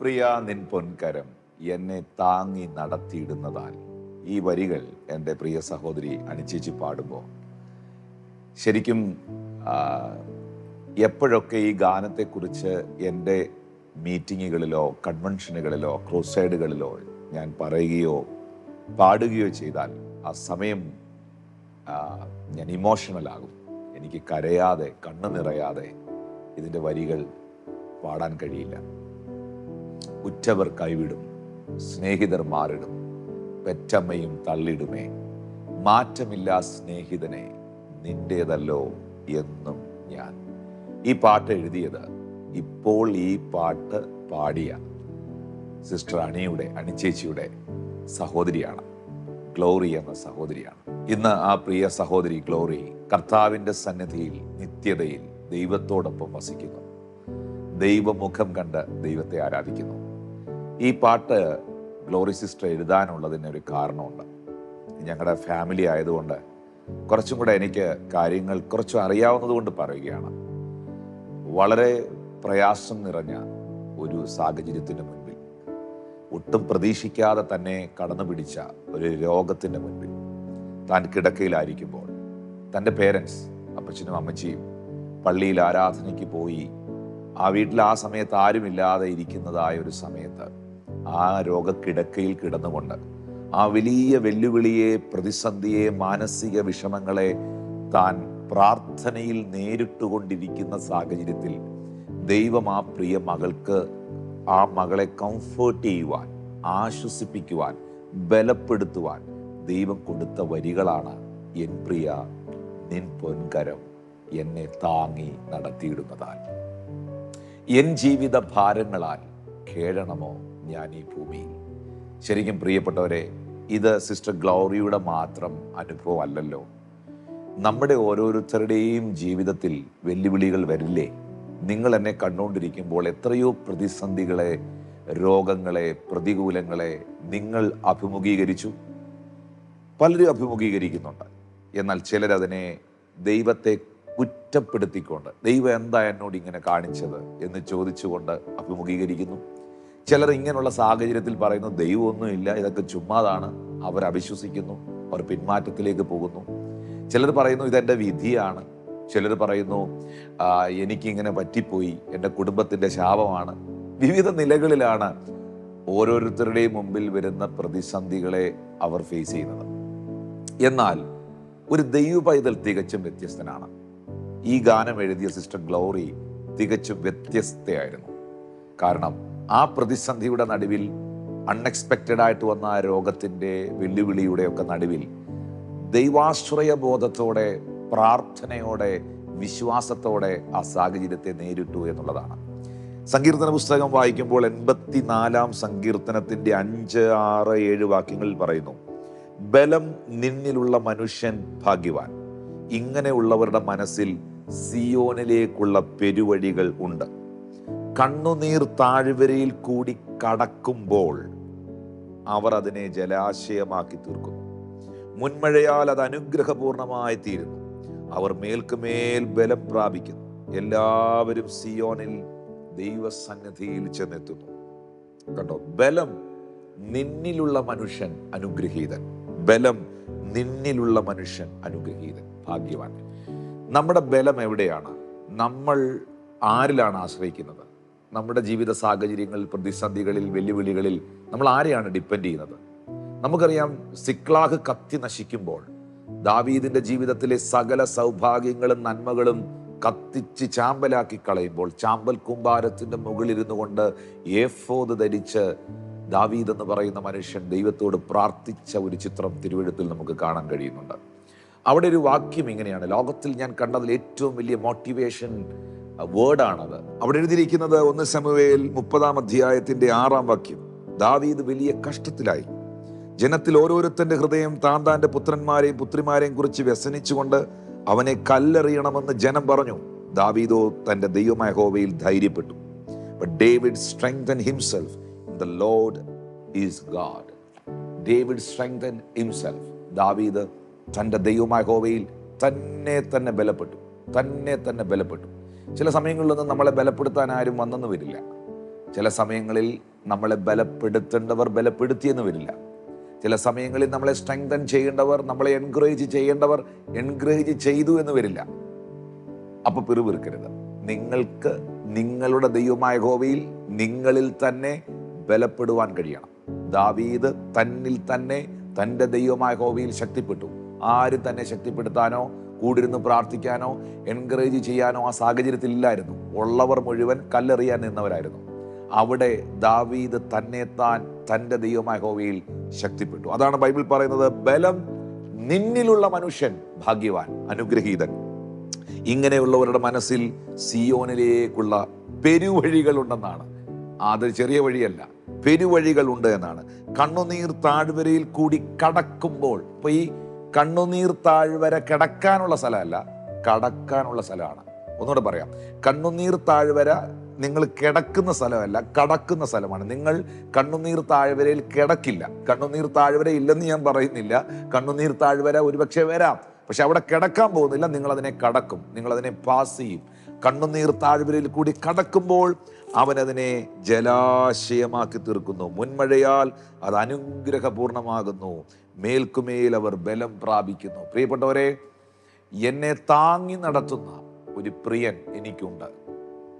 പ്രിയ നിൻ പൊൻകരം എന്നെ താങ്ങി നടത്തിയിടുന്നതാൽ ഈ വരികൾ എന്റെ പ്രിയ സഹോദരി അണിച്ചേച്ചി പാടുമ്പോൾ. ശരിക്കും എപ്പോഴൊക്കെ ഈ ഗാനത്തെക്കുറിച്ച് എന്റെ മീറ്റിങ്ങുകളിലോ കൺവെൻഷനുകളിലോ ക്രൂസൈഡുകളിലോ ഞാൻ പറയുകയോ പാടുകയോ ചെയ്താൽ ആ സമയം ഞാൻ ഇമോഷണലാകും എനിക്ക് കരയാതെ കണ്ണു നിറയാതെ ഇതിന്റെ വരികൾ പാടാൻ കഴിയില്ല. ഉറ്റവർ കൈവിടും സ്നേഹിതർ മാറിടും. പെറ്റമ്മയും തള്ളിടുമേ. മാറ്റമില്ലാ സ്നേഹിതനെ നിന്റേതല്ലോ എന്നും ഞാൻ. ഈ പാട്ട് എഴുതിയത് ഇപ്പോൾ ഈ പാട്ട് പാടിയ സിസ്റ്റർ അണിയുടെ അണിച്ചേച്ചിയുടെ സഹോദരിയാണ്. ഗ്ലോറി എന്ന സഹോദരിയാണ്. ഇന്ന് ആ പ്രിയ സഹോദരി ഗ്ലോറി കർത്താവിന്റെ സന്നിധിയിൽ നിത്യതയിൽ ദൈവത്തോടൊപ്പം വസിക്കുന്നു. ദൈവമുഖം കണ്ട് ദൈവത്തെ ആരാധിക്കുന്നു. ഈ പാട്ട് ഗ്ലോറി സിസ്റ്റർ എഴുതാനുള്ളതിന് ഒരു കാരണമുണ്ട്. ഞങ്ങളുടെ ഫാമിലി ആയതുകൊണ്ട് കുറച്ചും കൂടെ എനിക്ക് കാര്യങ്ങൾ കുറച്ചും അറിയാവുന്നത് കൊണ്ട് പറയുകയാണ്. വളരെ പ്രയാസം നിറഞ്ഞ ഒരു സാഹചര്യത്തിന് മുൻപിൽ ഒട്ടും പ്രതീക്ഷിക്കാതെ തന്നെ കടന്നു പിടിച്ച ഒരു രോഗത്തിന്റെ മുൻപിൽ താൻ കിടക്കയിലായിരിക്കുമ്പോൾ തന്റെ പേരൻസ് അപ്പച്ചനും അമ്മച്ചിയും പള്ളിയിൽ ആരാധനയ്ക്ക് പോയി ആ വീട്ടിൽ ആ സമയത്ത് ആരുമില്ലാതെ ഇരിക്കുന്നതായ ഒരു സമയത്ത് ആ രോഗക്കിടക്കയിൽ കിടന്നുകൊണ്ട് ആ വലിയ വെല്ലുവിളിയെ പ്രതിസന്ധിയെ മാനസിക വിഷമങ്ങളെ താൻ പ്രാർത്ഥനയിൽ നേരിട്ടുകൊണ്ടിരിക്കുന്ന സാഹചര്യത്തിൽ ദൈവം ആ പ്രിയ മകൾക്ക് ആ മകളെ കംഫേർട്ട് ചെയ്യുവാൻ ആശ്വസിപ്പിക്കുവാൻ ബലപ്പെടുത്തുവാൻ ദൈവം കൊടുത്ത വരികളാണ് എൻ പ്രിയ നിൻ പൊൻകരം എന്നെ താങ്ങി നടത്തിയിടുന്നതാൽ. എൻ ജീവിത ഭാരങ്ങളാൽ കേഴണമോ ഞാൻ ഈ ഭൂമിയിൽ ശരിക്കും പ്രിയപ്പെട്ടവരെ ഇത് സിസ്റ്റർ ഗ്ലോറിയുടെ മാത്രം അനുഭവം അല്ലല്ലോ നമ്മുടെ ഓരോരുത്തരുടെയും ജീവിതത്തിൽ വെല്ലുവിളികൾ വരില്ലേ? നിങ്ങൾ എന്നെ കണ്ടുകൊണ്ടിരിക്കുമ്പോൾ എത്രയോ പ്രതിസന്ധികളെ രോഗങ്ങളെ പ്രതികൂലങ്ങളെ നിങ്ങൾ അഭിമുഖീകരിച്ചു. പലരും അഭിമുഖീകരിക്കുന്നുണ്ട്. എന്നാൽ ചിലരതിനെ ദൈവത്തെ കുറ്റപ്പെടുത്തിക്കൊണ്ട് ദൈവം എന്താ എന്നോട് ഇങ്ങനെ കാണിച്ചത് എന്ന് ചോദിച്ചുകൊണ്ട് അഭിമുഖീകരിക്കുന്നു. ചിലർ ഇങ്ങനെയുള്ള സാഹചര്യത്തിൽ പറയുന്നു ദൈവമൊന്നുമില്ല ഇതൊക്കെ ചുമ്മാതാണ്. അവർ അവിശ്വസിക്കുന്നു അവർ പിന്മാറ്റത്തിലേക്ക് പോകുന്നു. ചിലർ പറയുന്നു ഇതെന്റെ വിധിയാണ്. ചിലർ പറയുന്നു "ആ, എനിക്കിങ്ങനെ പറ്റിപ്പോയി എന്റെ കുടുംബത്തിന്റെ ശാപമാണ്. വിവിധ നിലകളിലാണ് ഓരോരുത്തരുടെയും മുമ്പിൽ വരുന്ന പ്രതിസന്ധികളെ അവർ ഫേസ് ചെയ്യുന്നത്. എന്നാൽ ഒരു ദൈവ പൈതൽ തികച്ചും വ്യത്യസ്തനാണ്. ഈ ഗാനം എഴുതിയ സിസ്റ്റർ ഗ്ലോറി തികച്ചും വ്യത്യസ്തയായിരുന്നു. കാരണം ആ പ്രതിസന്ധിയുടെ നടുവിൽ അൺഎക്സ്പെക്റ്റഡ് ആയിട്ട് വന്ന ആ രോഗത്തിന്റെ വെല്ലുവിളിയുടെ ഒക്കെ നടുവിൽ ദൈവാശ്രയ ബോധത്തോടെ പ്രാർത്ഥനയോടെ വിശ്വാസത്തോടെ ആ സാഹചര്യത്തെ നേരിട്ടു എന്നുള്ളതാണ്. സങ്കീർത്തന പുസ്തകം വായിക്കുമ്പോൾ എൺപത്തിനാലാം സങ്കീർത്തനത്തിന്റെ അഞ്ച് ആറ് ഏഴ് വാക്യങ്ങളിൽ പറയുന്നു ബലം നിന്നിലുള്ള മനുഷ്യൻ ഭാഗ്യവാൻ. ഇങ്ങനെയുള്ളവരുടെ മനസ്സിൽ സിയോനിലേക്കുള്ള പെരുവഴികൾ ഉണ്ട്. കണ്ണുനീർ താഴ്വരയിൽ കൂടി കടക്കുമ്പോൾ അവർ അതിനെ ജലാശയമാക്കി തീർക്കുന്നു മുൻമഴയാൽ അത് അനുഗ്രഹപൂർണമായി തീരുന്നു. അവർ മേൽക്കുമേൽ ബലം പ്രാപിക്കുന്നു. എല്ലാവരും സിയോനിൽ ദൈവസന്നിധിയിൽ ചെന്നെത്തുന്നു. കണ്ടോ? ബലം നിന്നിലുള്ള മനുഷ്യൻ അനുഗ്രഹീതൻ. ബലം നിന്നിലുള്ള മനുഷ്യൻ അനുഗ്രഹീതൻ. ഭാഗ്യവാൻ. നമ്മുടെ ബലം എവിടെയാണ്? നമ്മൾ ആരിലാണ് ആശ്രയിക്കുന്നത്? നമ്മുടെ ജീവിത സാഹചര്യങ്ങളിൽ പ്രതിസന്ധികളിൽ വെല്ലുവിളികളിൽ നമ്മൾ ആരെയാണ് ഡിപ്പെൻഡ് ചെയ്യുന്നത്? നമുക്കറിയാം സിക്ലാഹ് കത്തി നശിക്കുമ്പോൾ ദാവീദിന്റെ ജീവിതത്തിലെ സകല സൗഭാഗ്യങ്ങളും നന്മകളും കത്തിച്ച് ചാമ്പലാക്കി കളയുമ്പോൾ ചാമ്പൽ കുമ്പാരത്തിന്റെ മുകളിലിരുന്നു കൊണ്ട് ഏഫോത് ധരിച്ച് ദാവീദ് എന്ന് പറയുന്ന മനുഷ്യൻ ദൈവത്തോട് പ്രാർത്ഥിച്ച ഒരു ചിത്രം തിരുവഴുത്തിൽ നമുക്ക് കാണാൻ കഴിയുന്നുണ്ട്. അവിടെ ഒരു വാക്യം ഇങ്ങനെയാണ്. ലോകത്തിൽ ഞാൻ കണ്ടതിൽ ഏറ്റവും വലിയ മോട്ടിവേഷൻ വേർഡാണത്. അവിടെ എഴുതിയിരിക്കുന്നത് ഒന്ന് സമവേൽ മുപ്പതാം അധ്യായത്തിന്റെ ആറാം വാക്യം. ദാവീദ് വലിയ കഷ്ടത്തിലായി. ജനത്തിൽ ഓരോരുത്തന്റെ ഹൃദയം താൻ താന്റെ പുത്രന്മാരെയും പുത്രിമാരെയും കുറിച്ച് വ്യസനിച്ചുകൊണ്ട് അവനെ കല്ലെറിയണമെന്ന് ജനം പറഞ്ഞു. ദാവീദോ തന്റെ ദൈവമായ ഹോവയിൽ ധൈര്യപ്പെട്ടു. David himself. In the Lord is God. David strengthen himself ദാവീദ് തന്റെ ദൈവമായ ഹോവയിൽ തന്നെ തന്നെ ബലപ്പെട്ടു. തന്നെ തന്നെ ബലപ്പെട്ടു. ചില സമയങ്ങളിലൊന്നും നമ്മളെ ബലപ്പെടുത്താൻ ആരും വന്നെന്ന് വരില്ല. ചില സമയങ്ങളിൽ നമ്മളെ ബലപ്പെടുത്തേണ്ടവർ ബലപ്പെടുത്തിയെന്ന് വരില്ല. ചില സമയങ്ങളിൽ നമ്മളെ സ്ട്രെങ്തൻ ചെയ്യേണ്ടവർ നമ്മളെ എൻകറേജ് ചെയ്യേണ്ടവർ എൻകറേജ് ചെയ്തു എന്ന് വരില്ല. അപ്പൊ പിറുപിറുക്കരുത്. നിങ്ങൾക്ക് നിങ്ങളുടെ ദൈവമായ ഗോവയിൽ നിങ്ങളിൽ തന്നെ ബലപ്പെടുവാൻ കഴിയണം. ദാവീദ് തന്നിൽ തന്നെ തന്റെ ദൈവമായ ഗോവയിൽ ശക്തിപ്പെട്ടു. ആര് തന്നെ ശക്തിപ്പെടുത്താനോ കൂടിരുന്ന് പ്രാർത്ഥിക്കാനോ എൻകറേജ് ചെയ്യാനോ ആ സാഹചര്യത്തിൽ ഇല്ലായിരുന്നു. ഉള്ളവർ മുഴുവൻ കല്ലെറിയാൻ നിന്നവരായിരുന്നു. അവിടെ ദാവീദ് തന്നെത്താൻ താൻ തന്റെ ദൈവമായ ഹോവയിൽ ശക്തിപ്പെട്ടു. അതാണ് ബൈബിൾ പറയുന്നത് ബലം നിന്നിലുള്ള മനുഷ്യൻ ഭാഗ്യവാൻ അനുഗ്രഹീതൻ. ഇങ്ങനെയുള്ളവരുടെ മനസ്സിൽ സിയോനിലേക്കുള്ള പെരുവഴികൾ ഉണ്ടെന്നാണ് അത് ചെറിയ വഴിയല്ല പെരുവഴികളുണ്ട് എന്നാണ്. കണ്ണുനീർ താഴ്വരയിൽ കൂടി കടക്കുമ്പോൾ ഇപ്പൊ ഈ കണ്ണുനീർ താഴ്വര കിടക്കാനുള്ള സ്ഥലമല്ല കടക്കാനുള്ള സ്ഥലമാണ്. ഒന്നുകൂടെ പറയാം. കണ്ണുനീർ താഴ്വര നിങ്ങൾ കിടക്കുന്ന സ്ഥലമല്ല കടക്കുന്ന സ്ഥലമാണ്. നിങ്ങൾ കണ്ണുനീർ താഴ്വരയിൽ കിടക്കില്ല. കണ്ണുനീർ താഴ്വര ഇല്ലെന്ന് ഞാൻ പറയുന്നില്ല. കണ്ണുനീർ താഴ്വര ഒരുപക്ഷെ വരാം. പക്ഷെ അവിടെ കിടക്കാൻ പോകുന്നില്ല നിങ്ങൾ അതിനെ കടക്കും. നിങ്ങൾ അതിനെ പാസ് ചെയ്യും. കണ്ണുനീർ താഴ്വരയിൽ കൂടി കടക്കുമ്പോൾ അവനതിനെ ജലാശയമാക്കി തീർക്കുന്നു. മുൻമഴയാൽ അത് അനുഗ്രഹപൂർണമാകുന്നു. മേൽക്കുമേൽ അവർ ബലം പ്രാപിക്കുന്നു. പ്രിയപ്പെട്ടവരെ എന്നെ താങ്ങി നടത്തുന്ന ഒരു പ്രിയൻ എനിക്കുണ്ട്.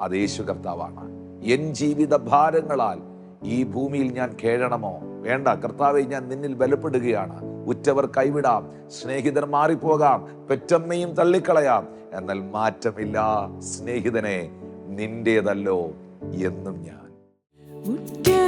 അത് യേശു കർത്താവാണ്. എൻ ജീവിത ഭാരങ്ങളാൽ ഈ ഭൂമിയിൽ ഞാൻ കേഴണമോ? വേണ്ട. കർത്താവെ ഞാൻ നിന്നിൽ ബലപ്പെടുകയാണ്. ഉറ്റവർ കൈവിടാം. സ്നേഹിതർ മാറിപ്പോകാം. പെറ്റമ്മയും തള്ളിക്കളയാം. എന്നാൽ മാറ്റമില്ല. സ്നേഹിതനെ നിന്റേതല്ലോ എന്നും ഞാൻ.